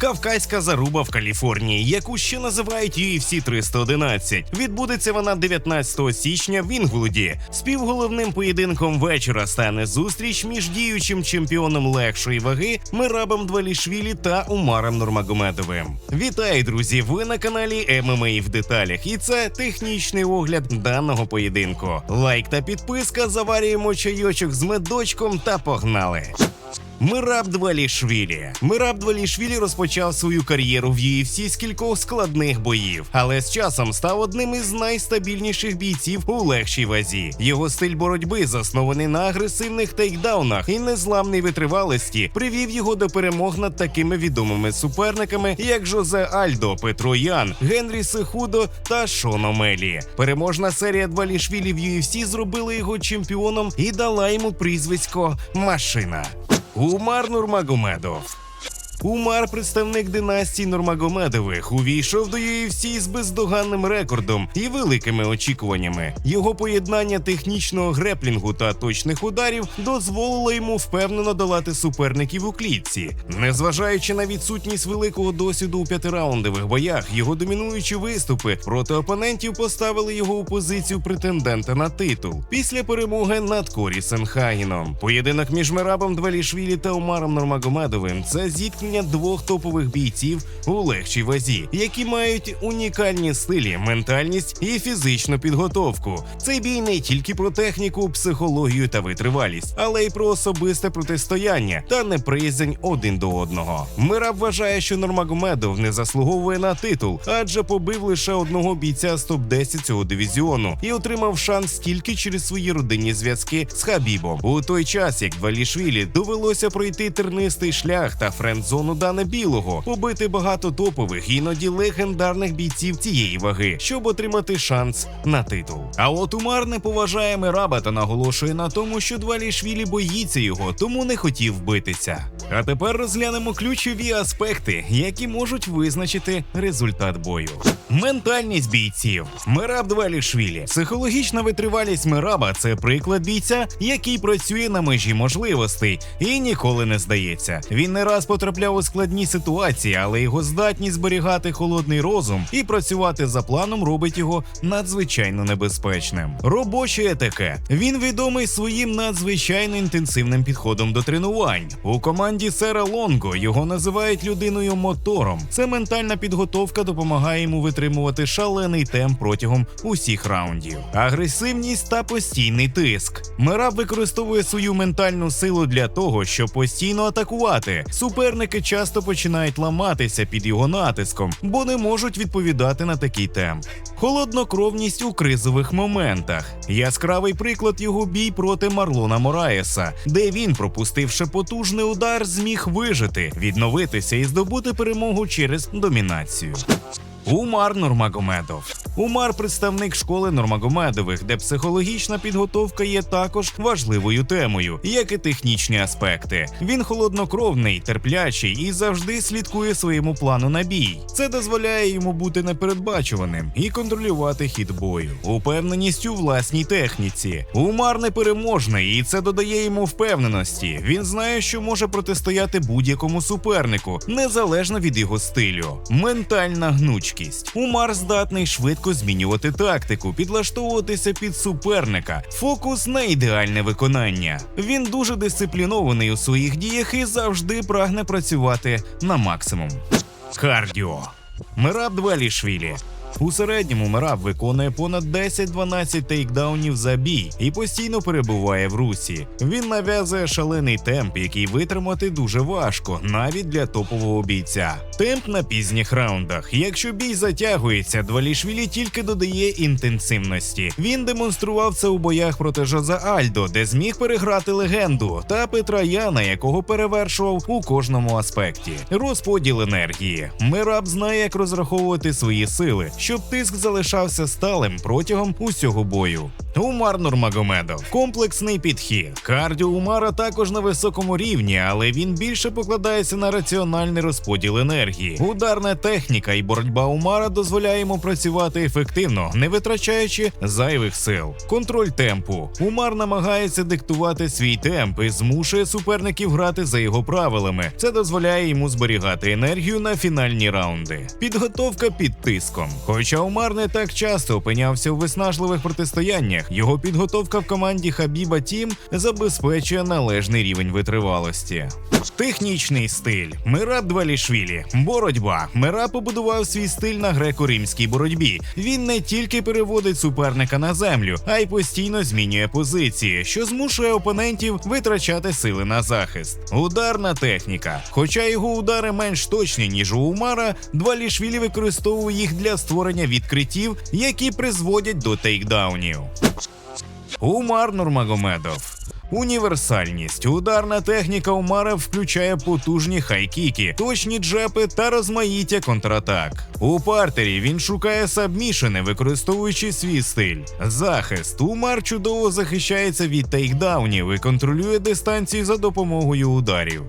Кавказька заруба в Каліфорнії, яку ще називають UFC 311. Відбудеться вона 19 січня в Інгвуді. Співголовним поєдинком вечора стане зустріч між діючим чемпіоном легшої ваги Мирабом Двалішвілі та Умаром Нурмагомедовим. Вітаю, друзі! Ви на каналі ММА в деталях, і це технічний огляд даного поєдинку. Лайк та підписка, заварюємо чайочок з медочком та погнали. Мираб Двалішвілі. Мираб Двалішвілі розпочав свою кар'єру в UFC з кількох складних боїв, але з часом став одним із найстабільніших бійців у легшій вазі. Його стиль боротьби, заснований на агресивних тейкдаунах і незламній витривалості, привів його до перемог над такими відомими суперниками, як Жозе Альдо, Петро Ян, Генрі Сехудо та Шон Омелі. Переможна серія Двалішвілі в UFC зробила його чемпіоном і дала йому прізвисько Машина. Умар Нурмагомедов. Умар, представник династії Нурмагомедових, увійшов до UFC з бездоганним рекордом і великими очікуваннями. Його поєднання технічного греплінгу та точних ударів дозволило йому впевнено долати суперників у клітці. Незважаючи на відсутність великого досвіду у п'ятираундових боях, його домінуючі виступи проти опонентів поставили його у позицію претендента на титул після перемоги над Корі Сенхагіном. Поєдинок між Мерабом Двалішвілі та Умаром Нурмагомедовим це зіткнення двох топових бійців у легшій вазі, які мають унікальні стилі, ментальність і фізичну підготовку. Цей бій не тільки про техніку, психологію та витривалість, але й про особисте протистояння та неприязнь один до одного. Мираб вважає, що Нурмагомедов не заслуговує на титул, адже побив лише одного бійця з топ-10 цього дивізіону і отримав шанс тільки через свої родинні зв'язки з Хабібом. У той час, як Двалішвілі довелося пройти тернистий шлях та френд-зону Дана Білого, побити багато топових, іноді легендарних бійців цієї ваги, щоб отримати шанс на титул. А от Умар не поважає Мераба та наголошує на тому, що Двалішвілі боїться його, тому не хотів битися. А тепер розглянемо ключові аспекти, які можуть визначити результат бою. Ментальність бійців Мераб Двалішвілі. Психологічна витривалість Мераба це приклад бійця, який працює на межі можливостей і ніколи не здається. Він не раз потрапляв у складні ситуації, але його здатність зберігати холодний розум і працювати за планом робить його надзвичайно небезпечним. Робочий етикет. Він відомий своїм надзвичайно інтенсивним підходом до тренувань. У команді Сера Лонго його називають людиною мотором. Це ментальна підготовка допомагає йому витримувати шалений темп протягом усіх раундів. Агресивність та постійний тиск. Мераб використовує свою ментальну силу для того, щоб постійно атакувати. Суперники часто починають ламатися під його натиском, бо не можуть відповідати на такий темп. Холоднокровність у кризових моментах. Яскравий приклад його бій проти Марлона Мораєса, де він, пропустивши потужний удар, зміг вижити, відновитися і здобути перемогу через домінацію. Умар Нурмагомедов. Умар представник школи Нурмагомедових, де психологічна підготовка є також важливою темою, як і технічні аспекти. Він холоднокровний, терплячий і завжди слідкує своєму плану на бій. Це дозволяє йому бути непередбачуваним і контролювати хід бою. Упевненість у власній техніці. Умар непереможний, і це додає йому впевненості. Він знає, що може протистояти будь-якому супернику, незалежно від його стилю. Ментальна гнучкість. Умар здатний швидко змінювати тактику, підлаштовуватися під суперника. Фокус на ідеальне виконання. Він дуже дисциплінований у своїх діях і завжди прагне працювати на максимум. Кардіо. Мираб Двалішвілі. У середньому Мираб виконує понад 10-12 тейкдаунів за бій і постійно перебуває в русі. Він нав'язує шалений темп, який витримати дуже важко, навіть для топового бійця. Темп на пізніх раундах. Якщо бій затягується, Двалішвілі тільки додає інтенсивності. Він демонстрував це у боях проти Жозе Альдо, де зміг переграти легенду, та Петра Яна, якого перевершував у кожному аспекті. Розподіл енергії. Мираб знає, як розраховувати свої сили, щоб тиск залишався сталим протягом усього бою. Умар Нурмагомедов комплексний підхід. Кардіо Умара також на високому рівні, але він більше покладається на раціональний розподіл енергії. Ударна техніка і боротьба Умара дозволяє йому працювати ефективно, не витрачаючи зайвих сил. Контроль темпу. Умар намагається диктувати свій темп і змушує суперників грати за його правилами. Це дозволяє йому зберігати енергію на фінальні раунди. Підготовка під тиском. Хоча Умар не так часто опинявся у виснажливих протистояннях, його підготовка в команді Хабіба Тім забезпечує належний рівень витривалості. Технічний стиль Мираб Двалішвілі. Боротьба. Мира побудував свій стиль на греко-римській боротьбі. Він не тільки переводить суперника на землю, а й постійно змінює позиції, що змушує опонентів витрачати сили на захист. Ударна техніка. Хоча його удари менш точні, ніж у Умара, Двалішвілі використовує їх для створення відкриттів, які призводять до тейкдаунів. Умар Нурмагомедов. Універсальність. Ударна техніка Умара включає потужні хайкіки, точні джепи та розмаїття контратак. У партері він шукає сабмішини, використовуючи свій стиль. Захист. Умар чудово захищається від тейкдаунів і контролює дистанцію за допомогою ударів.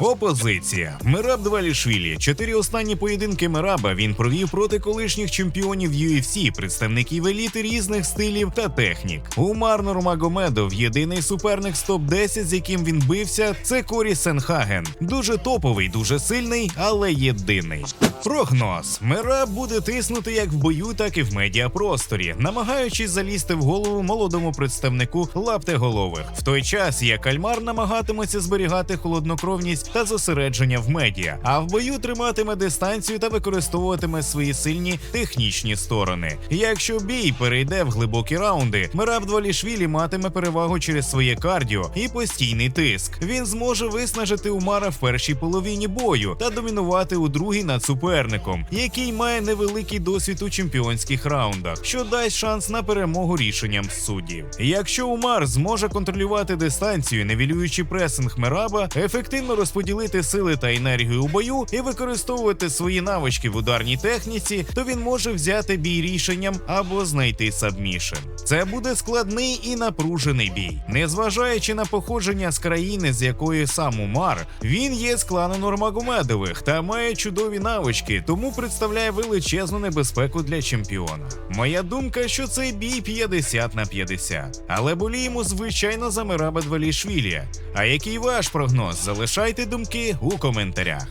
Опозиція. Мираб Двалішвілі. Чотири останні поєдинки Мираба він провів проти колишніх чемпіонів UFC, представників еліти різних стилів та технік. Умар Нурмагомедов єдиний суперник з топ-10, з яким він бився, це Корі Сенхаген. Дуже топовий, дуже сильний, але єдиний. Прогноз: Мираб буде тиснути як в бою, так і в медіапросторі, намагаючись залізти в голову молодому представнику лаптеголових. В той час як Кальмар намагатиметься зберігати холоднокровність та зосередження в медіа, а в бою триматиме дистанцію та використовуватиме свої сильні технічні сторони. Якщо бій перейде в глибокі раунди, Мираб Двалішвілі матиме перевагу через своє кардіо і постійний тиск. Він зможе виснажити Умара в першій половині бою та домінувати у другій над суперником, який має невеликий досвід у чемпіонських раундах, що дасть шанс на перемогу рішенням суддів. Якщо Умар зможе контролювати дистанцію, невілюючи пресинг Мераба, ефективно розподілити сили та енергію у бою і використовувати свої навички в ударній техніці, то він може взяти бій рішенням або знайти сабмішен. Це буде складний і напружений бій. Незважаючи на походження з країни, з якої сам Умар, він є з клану Нурмагомедових та має чудові навички, тому представляє величезну небезпеку для чемпіона. Моя думка, що цей бій 50 на 50. Але боліємо, звичайно, за Мираба Двалішвілі. А який ваш прогноз? Залишайте думки у коментарях.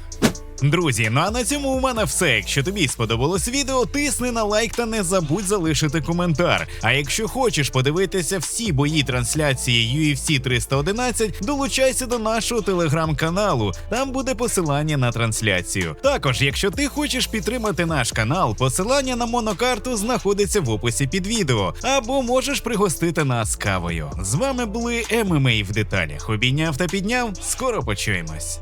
Друзі, ну а на цьому у мене все. Якщо тобі сподобалось відео, тисни на лайк та не забудь залишити коментар. А якщо хочеш подивитися всі бої трансляції UFC 311, долучайся до нашого телеграм-каналу. Там буде посилання на трансляцію. Також, якщо ти хочеш підтримати наш канал, посилання на монокарту знаходиться в описі під відео, або можеш пригостити нас кавою. З вами були ММА в деталях. Обійняв та підняв. Скоро почуємось.